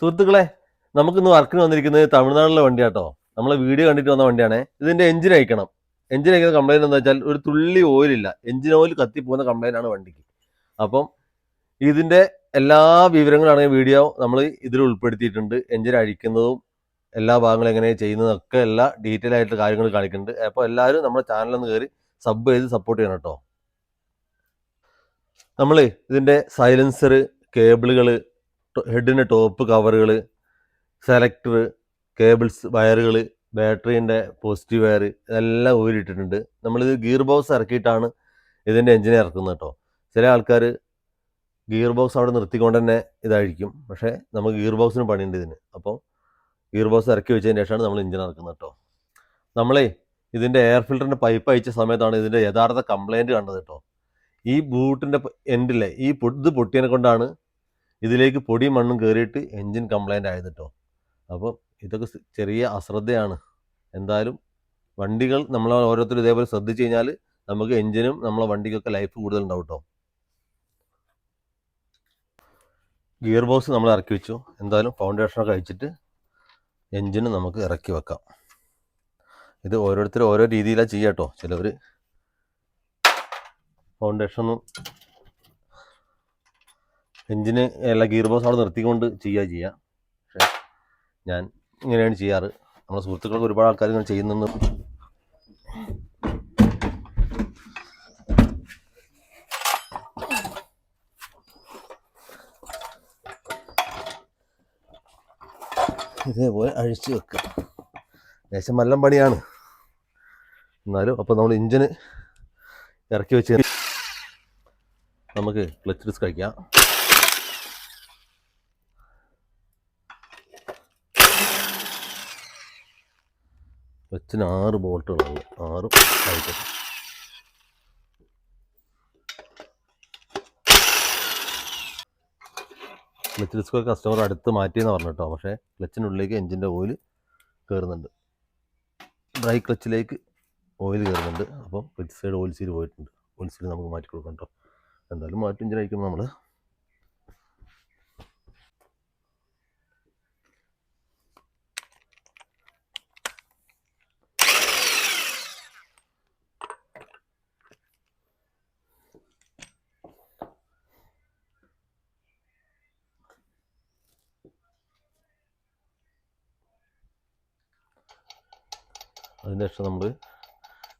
സുഹൃത്തുക്കളെ നമുക്കിന്ന് വർക്കിന് വന്നിരിക്കുന്നത് തമിഴ്നാട്ടിലെ വണ്ടിയാട്ടോ. നമ്മളെ വീഡിയോ കണ്ടിട്ട് വന്ന വണ്ടിയാണ്. ഇതിന്റെ എഞ്ചിൻ അയക്കണം. എഞ്ചിൻ അയക്കുന്ന കംപ്ലൈന്റ് എന്താ വെച്ചാൽ ഒരു തുള്ളി ഓയിലില്ല എഞ്ചിൻ ഓയിൽ കത്തിപ്പോകുന്ന കംപ്ലൈന്റ് ആണ് വണ്ടിക്ക്. അപ്പം ഇതിന്റെ എല്ലാ വിവരങ്ങളാണ് വീഡിയോ നമ്മൾ ഇതിൽ ഉൾപ്പെടുത്തിയിട്ടുണ്ട്. എഞ്ചിൻ അഴിക്കുന്നതും എല്ലാ ഭാഗങ്ങളും എങ്ങനെ ചെയ്യുന്നതൊക്കെ എല്ലാ ഡീറ്റെയിൽ ആയിട്ട് കാര്യങ്ങൾ കാണിക്കുന്നുണ്ട്. അപ്പോൾ എല്ലാവരും നമ്മുടെ ചാനലൊന്ന് കയറി സബ് ചെയ്ത് സപ്പോർട്ട് ചെയ്യണം കേട്ടോ നമ്മൾ ഇതിന്റെ സൈലൻസർ കേബിളുകൾ ഹെഡിന്റെ ടോപ്പ് കവറുകൾ സെലക്ടർ കേബിൾസ് വയറുകൾ ബാറ്ററീന്റെ പോസിറ്റീവ് വയർ ഇതെല്ലാം ഊരിയിട്ടിട്ടുണ്ട്. നമ്മളിത് ഗിയർ ബോക്സ് ഇറക്കിയിട്ടാണ് ഇതിന്റെ എഞ്ചിൻ ഇറക്കുന്നത് കേട്ടോ. ചില ആൾക്കാർ ഗിയർ ബോക്സ് അവിടെ നിർത്തിക്കൊണ്ട് തന്നെ ഇതായിരിക്കും. പക്ഷേ നമുക്ക് ഗിയർ ബോക്സിന് പണിയുണ്ട് ഇതിന്. അപ്പോൾ ഗിയർ ബോക്സ് ഇറക്കി വെച്ചതിന് ശേഷമാണ് നമ്മൾ എഞ്ചിൻ ഇറക്കുന്നത് കേട്ടോ. നമ്മളേ ഇതിന്റെ എയർ ഫിൽറ്ററിന്റെ പൈപ്പ് അയച്ച സമയത്താണ് ഇതിന്റെ യഥാർത്ഥ കംപ്ലൈന്റ് കണ്ടത് കേട്ടോ. ഈ ബൂട്ടിന്റെ എൻഡിലെ ഈ ഇത് പൊട്ടിയതിനെ കൊണ്ടാണ് ഇതിലേക്ക് പൊടിയും മണ്ണും കയറിയിട്ട് എൻജിൻ കംപ്ലൈന്റ് ആയത് കേട്ടോ അപ്പോൾ ഇതൊക്കെ ചെറിയ അശ്രദ്ധയാണ്. എന്തായാലും വണ്ടികൾ നമ്മൾ ഓരോരുത്തരും ഇതേപോലെ ശ്രദ്ധിച്ചു കഴിഞ്ഞാൽ നമുക്ക് എൻജിനും നമ്മളെ വണ്ടിക്കൊക്കെ ലൈഫ് കൂടുതൽ ഉണ്ടാവും കേട്ടോ ഗിയർ ബോക്സ് നമ്മൾ ഇറക്കി വെച്ചു. എന്തായാലും ഫൗണ്ടേഷനൊക്കെ അയച്ചിട്ട് എൻജിന് നമുക്ക് ഇറക്കി വെക്കാം. ഇത് ഓരോരുത്തരും ഓരോ രീതിയിലാണ് ചെയ്യാം കേട്ടോ ചിലവർ ഫൗണ്ടേഷനും എഞ്ചിന് എല്ലാ ഗിയർ ബോക്സ് അവിടെ നിർത്തിക്കൊണ്ട് ചെയ്യുക ചെയ്യുക പക്ഷേ ഞാൻ ഇങ്ങനെയാണ് ചെയ്യാറ്. നമ്മുടെ സുഹൃത്തുക്കൾക്ക് ഒരുപാട് ആൾക്കാർ ഇങ്ങനെ ചെയ്യുന്നെന്ന് ഇതേപോലെ അഴിച്ചു വെക്കുക. ലേശം നല്ല പണിയാണ്. എന്നാലും അപ്പോൾ നമ്മൾ ഇഞ്ചിന് ഇറക്കി വെച്ച് നമുക്ക് ക്ലച്ച് ഡിസ്ക് കഴിക്കാം ക്ലച്ചിന് ആറ് ബോൾട്ടുകളാണ് ആറ് ആയിട്ട്. ക്ലച്ച് ഡിസ്കോ കസ്റ്റമർ അടുത്ത് മാറ്റിയെന്ന് പറഞ്ഞു കേട്ടോ പക്ഷേ ക്ലച്ചിനുള്ളിലേക്ക് എഞ്ചിന്റെ ഓയിൽ കയറുന്നുണ്ട് ഡ്രൈ ക്ലച്ചിലേക്ക് ഓയിൽ കയറുന്നുണ്ട് അപ്പം ക്ലച്ച് സൈഡ് ഓയിൽ സീൽ പോയിട്ടുണ്ട്. ഓയിൽ സീൽ നമുക്ക് മാറ്റി കൊടുക്കണം കേട്ടോ എന്തായാലും മാറ്റി എഞ്ചിനായിരിക്കും നമ്മൾ അതിന് ശേഷം നമ്മൾ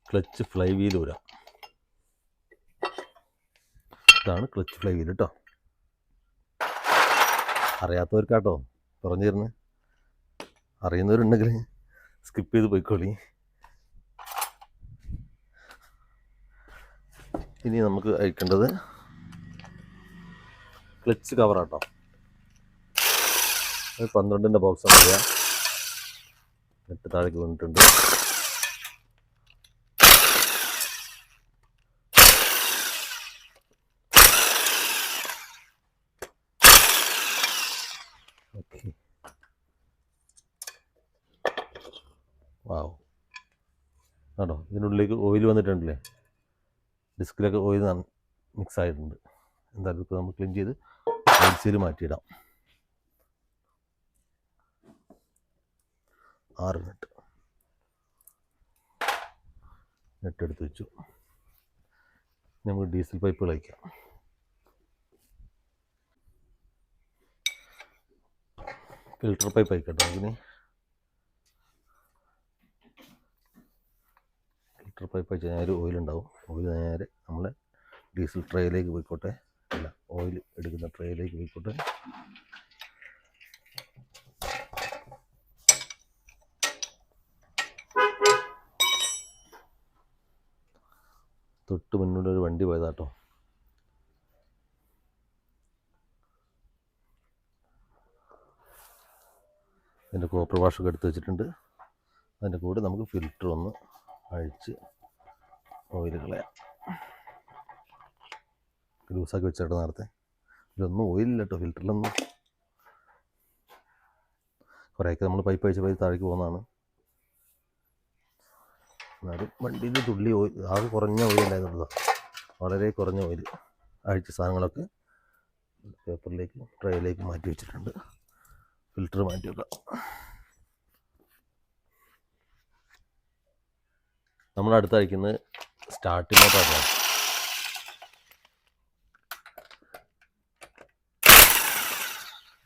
ക്ലച്ച് ഫ്ലൈ വീൽ ഊരാം. ഇതാണ് ക്ലച്ച് ഫ്ലൈ വീൽ കേട്ടോ അറിയാത്തവർക്കാട്ടോ പറഞ്ഞു തരുന്നത് അറിയുന്നവരുണ്ടെങ്കിൽ സ്കിപ്പ് ചെയ്ത് പോയിക്കോളി. ഇനി നമുക്ക് അയക്കേണ്ടത് ക്ലച്ച് കവറാട്ടോ പന്ത്രണ്ടിന്റെ ബോക്സ് ആണ് നെറ്റ് താഴേക്ക് വീണിട്ടുണ്ട് വാവ് കേട്ടോ ഇതിനുള്ളിലേക്ക് ഓയിൽ വന്നിട്ടുണ്ടല്ലേ? ഡിസ്കിലൊക്കെ ഓയിൽ മിക്സ് ആയിട്ടുണ്ട്. എന്തായാലും ഇപ്പോൾ നമ്മൾ ക്ലീൻ ചെയ്ത് മിക്സിയിൽ മാറ്റിയിടാം. ആറ് നെറ്റ് നെറ്റ് എടുത്ത് വെച്ചു. നമുക്ക് ഡീസൽ പൈപ്പ് കളിക്കാം ഫിൽട്ടർ പൈപ്പ് ആയിക്കോട്ടെ അതിന് ഫിൽട്ടർ പൈപ്പ് വെച്ച് കഴിഞ്ഞാൽ ഓയിൽ ഉണ്ടാവും. ഓയിൽ നേരെ നമ്മൾ ഡീസൽ ട്രേയിലേക്ക് പോയിക്കോട്ടെ. അല്ല ഓയിൽ എടുക്കുന്ന ട്രേയിലേക്ക് പോയിക്കോട്ടെ. തൊട്ട് മുന്നോട്ട് ഒരു വണ്ടി പോയതാട്ടോ. അതിന്റെ കോപ്പർ വാഷൊക്കെ എടുത്ത് വെച്ചിട്ടുണ്ട്. അതിന്റെ കൂടെ നമുക്ക് ഫിൽറ്റർ ഒന്ന് അഴിച്ച് ഓയിൽ കളയാം ലൂസാക്കി വെച്ചിട്ട് നേരത്തെ. ഇതിലൊന്നും ഓയിലില്ല കേട്ടോ ഫിൽറ്ററിലൊന്നും. കുറേയൊക്കെ നമ്മൾ പൈപ്പ് അയച്ച പൈപ്പ് താഴേക്ക് പോകുന്നതാണ്. എന്നാലും വണ്ടിയിൽ തുള്ളി ഓയിൽ ആകെ കുറഞ്ഞ ഓയിൽ ഉണ്ടായിരുന്നുള്ളൂ വളരെ കുറഞ്ഞ ഓയിൽ. അഴിച്ച സാധനങ്ങളൊക്കെ പേപ്പറിലേക്ക് ട്രേയിലേക്ക് മാറ്റി വെച്ചിട്ടുണ്ട്. ഫിൽറ്റർ മാറ്റി വെക്കാം. നമ്മൾ അടുത്ത് മോട്ടറാണ്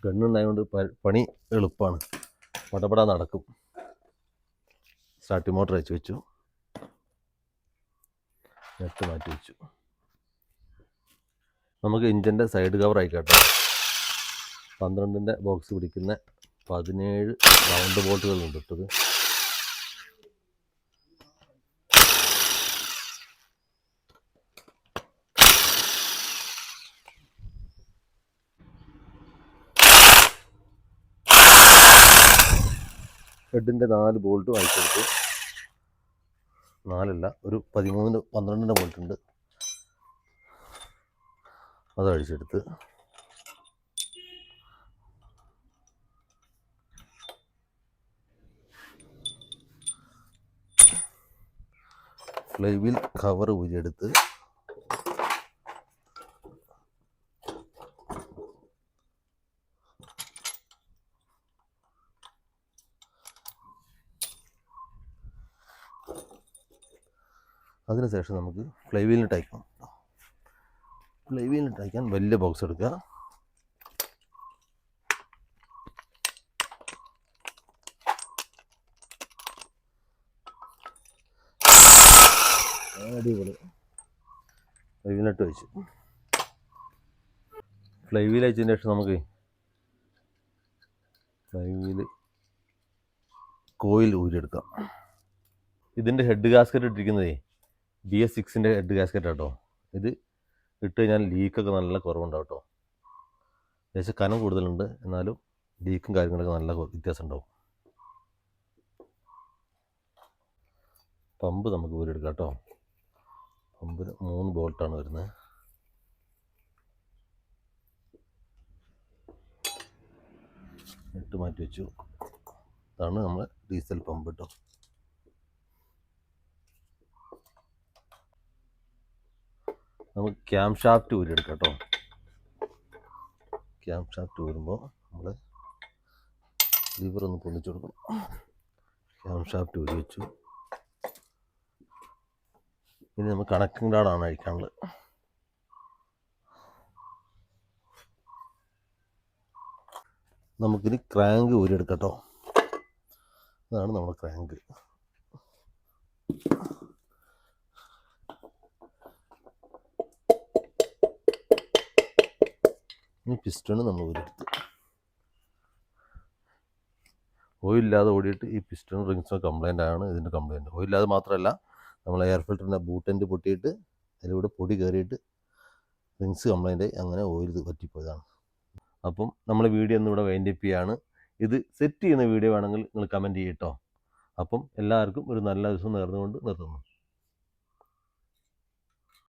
ഗണ്ണുണ്ടായതുകൊണ്ട് പണി എളുപ്പമാണ് പടപടാ നടക്കും. സ്റ്റാർട്ടിംഗ് മോട്ടർ വെച്ച് വെച്ചു. നെറ്റ് മാറ്റി വെച്ചു. നമുക്ക് ഇഞ്ചിന്റെ സൈഡ് കവർ ആയിക്കോട്ടെ. പന്ത്രണ്ടിന്റെ ബോക്സ് പിടിക്കുന്ന പതിനേഴ് റൗണ്ട് ബോട്ടുകളുണ്ട് ഇട്ടത്. ഹെഡിന്റെ നാല് ബോൾട്ട് വാങ്ങിച്ചെടുത്തു നാലല്ല ഒരു പതിമൂന്നിന് പന്ത്രണ്ടിന്റെ ബോൾട്ട് ഉണ്ട് അത് അഴിച്ചെടുത്ത്. ഫ്ലൈവിൽ കവർ ഊരിയെടുത്ത് അതിനുശേഷം നമുക്ക് ഫ്ലൈവീലിന് ടൈക്കാം ഫ്ലൈവീലിന് ടൈക്കാൻ വലിയ ബോക്സ് എടുക്കുക. അടിപൊളി. ഫ്ലൈവീലിട്ട് വെച്ചു. ഫ്ലൈവീൽ അയച്ചതിന് ശേഷം നമുക്ക് ഫ്ലൈവീൽ കോയിൽ ഊരിയെടുക്കാം. ഇതിന്റെ ഹെഡ് ഗാസ്കറ്റ് ഇട്ടിരിക്കുന്നതേ ബി എസ് സിക്സിന്റെ ഹെഡ് ഗാസ്കറ്റ് കേട്ടോ ഇത് ഇട്ട് കഴിഞ്ഞാൽ ലീക്കൊക്കെ നല്ല കുറവുണ്ടാവും കേട്ടോ ഏകദേശം കനം കൂടുതലുണ്ട്. എന്നാലും ലീക്കും കാര്യങ്ങളൊക്കെ നല്ല വ്യത്യാസം ഉണ്ടാവും പമ്പ് നമുക്ക് ഊരിയെടുക്കാം കേട്ടോ. പമ്പിന് മൂന്ന് ബോൾട്ടാണ് വരുന്നത്. ഇട്ട് മാറ്റി വെച്ചു. ഇതാണ് നമ്മൾ ഡീസൽ പമ്പ് കേട്ടോ നമുക്ക് ക്യാം ഷാഫ്റ്റ് ഊരിയെടുക്കാം കേട്ടോ. ക്യാം ഷാഫ്റ്റ് ഊരുമ്പോൾ നമ്മൾ ലിവർ ഒന്ന് പൊന്നിച്ചു കൊടുക്കണം. ക്യാം ഷാഫ്റ്റ് ഊരി വെച്ചു. ഇനി നമ്മൾ കണക്റ്റിംഗ് ഡാഡാണ് അഴിക്കാനുള്ളത് നമുക്കിനി ക്രാങ്ക് ഊരിയെടുക്കാം കേട്ടോ. അതാണ് നമ്മുടെ ക്രാങ്ക്. ഇനി പിസ്റ്റണ് നമ്മൾ ഊരിയെടുത്തു. ഓയിലില്ലാതെ ഓടിയിട്ട് ഈ പിസ്റ്റൺ റിങ്സ് കംപ്ലൈന്റ് ആണ് ഇതിന്റെ കംപ്ലൈന്റ് ഓയിലില്ലാതെ മാത്രമല്ല നമ്മൾ എയർ ഫിൽറ്ററിന്റെ ബൂട്ടന്റ് പൊട്ടിയിട്ട് അതിലൂടെ പൊടി കയറിയിട്ട് റിങ്സ് കംപ്ലൈന്റ് അങ്ങനെ ഓയിൽ പറ്റിപ്പോയതാണ് അപ്പം നമ്മൾ വീഡിയോ ഒന്നും ഇവിടെ വൈൻഡപ്പ് ചെയ്യാണ്. ഇത് സെറ്റ് ചെയ്യുന്ന വീഡിയോ വേണമെങ്കിൽ നിങ്ങൾ കമന്റ് ചെയ്യട്ടോ അപ്പം എല്ലാവർക്കും ഒരു നല്ല ദിവസം നേർന്നുകൊണ്ട് നിർത്തുന്നു.